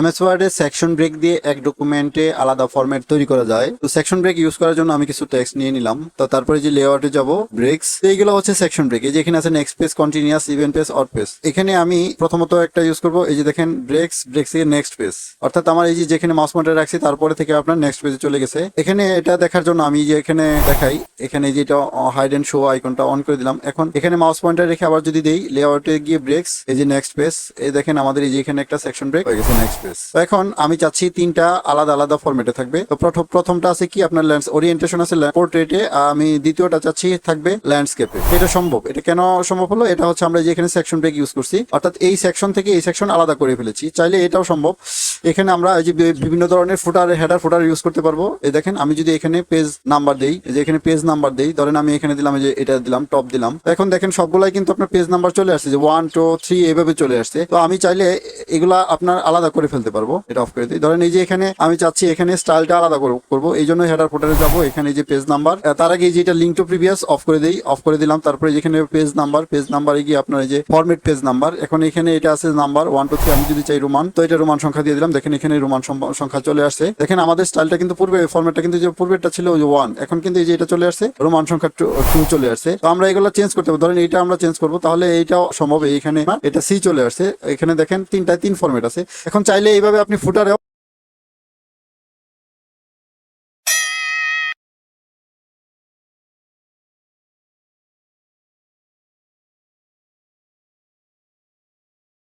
MS ওয়ার্ডে section break দিয়ে এক ডকুমেন্টে আলাদা ফরম্যাট তৈরি করা যায়। তো সেকশন ব্রেক ইউজ করার জন্য আমি কিছু টেক্সট নিয়ে নিলাম। তো তারপরে যে লেআউটে যাব ব্রেকস এইগুলো হচ্ছে সেকশন ব্রেক এই যে এখানে আছে next page continuous event page or page এখানে আমি প্রথমত একটা ইউজ করব, এই যে দেখেন ব্রেকস ব্রেকস এর নেক্সট পেজ অর্থাৎ আমার এই যে যেখানে মাউস পয়েন্টার রাখছি, তারপরে থেকে আপনার নেক্সট পেজে চলে গেছে। এখানে এটা দেখার জন্য আমি যে এখানে দেখাই, এখানে যে এটা হাইড এন্ড শো আইকনটা অন করে দিলাম। এখন এখানে মাউস পয়েন্টার রেখে আবার যদি দেই লেআউটে গিয়ে ব্রেকস এই যে নেক্সট পেজ এই দেখেন আমাদের এই যে এখানে একটা সেকশন ব্রেক হয়ে গেছে নেক্সট পেজ এখন আমি চাচ্ছি তিনটা আলাদা আলাদা ফরম্যাটে থাকবে। তো প্রথমটা আছে কি? আপনার ল্যান্ডস ওরিয়েন্টেশন আছে পোর্ট্রেটে আমি দ্বিতীয়টা চাচ্ছি থাকবে ল্যান্ডস্কেপে এটা সম্ভব। এটা কেন সম্ভব হলো? এটা হচ্ছে আমরা যে এখানে সেকশন ব্রেক ইউজ করছি, অর্থাৎ এই সেকশন থেকে এই সেকশন আলাদা করে ফেলেছি। চাইলে এটাও সম্ভব। এখানে আমরা এই যে বিভিন্ন ধরনের ফুটার হেডার ফুটার ইউজ করতে পারব। এই দেখেন, আমি যদি এখানে পেজ নাম্বার দেই যে এখানে পেজ নাম্বার দেই, ধরেন আমি এখানে দিলাম যে এটা দিলাম টপ দিলাম। এখন দেখেন সবগুলাই কিন্তু আপনার পেজ নাম্বার চলে আসছে, যে ওয়ান টু থ্রি এভাবে চলে আসছে। তো আমি চাইলে এগুলা আপনার আলাদা করে ফেলতে পারব, এটা অফ করে দিই। ধরেন এই যে এখানে আমি চাচ্ছি এখানে স্টাইলটা আলাদা করব- এই জন্য হেডার ফুটারে যাব, এখানে যে পেজ নাম্বার তার আগে এই যে এটা লিঙ্ক টু প্রিভিয়াস অফ করে দিই অফ করে দিলাম। তারপরে যেখানে পেজ নাম্বার পেজ নাম্বারে গিয়ে আপনার এই যে ফরমেট পেজ নাম্বার এখন এখানে এটা আছে নাম্বার ওয়ান টু থ্রি আমি যদি চাই রোমান, তো এটা রোমান সংখ্যা দিয়ে দিলাম। দেখেন এখানে রোমান সংখ্যা চলে আসছে। দেখেন আমাদের স্টাইলটা কিন্তু পূর্বে ফরম্যাটটা কিন্তু যে পূর্বেরটা ছিল ওই ওয়ান এখন কিন্তু এই যে এটা চলে আসছে, রোমান সংখ্যা টু চলে আসছে। তো আমরা এগুলো চেঞ্জ করতে পারব। ধরেন এইটা আমরা চেঞ্জ করব, তাহলে এইটাও সম্ভব। এইখানে এটা সি চলে আসছে। এখানে দেখেন তিনটায় তিন ফর্মেট আছে। এখন চাইলে এইভাবে আপনি ফুটারে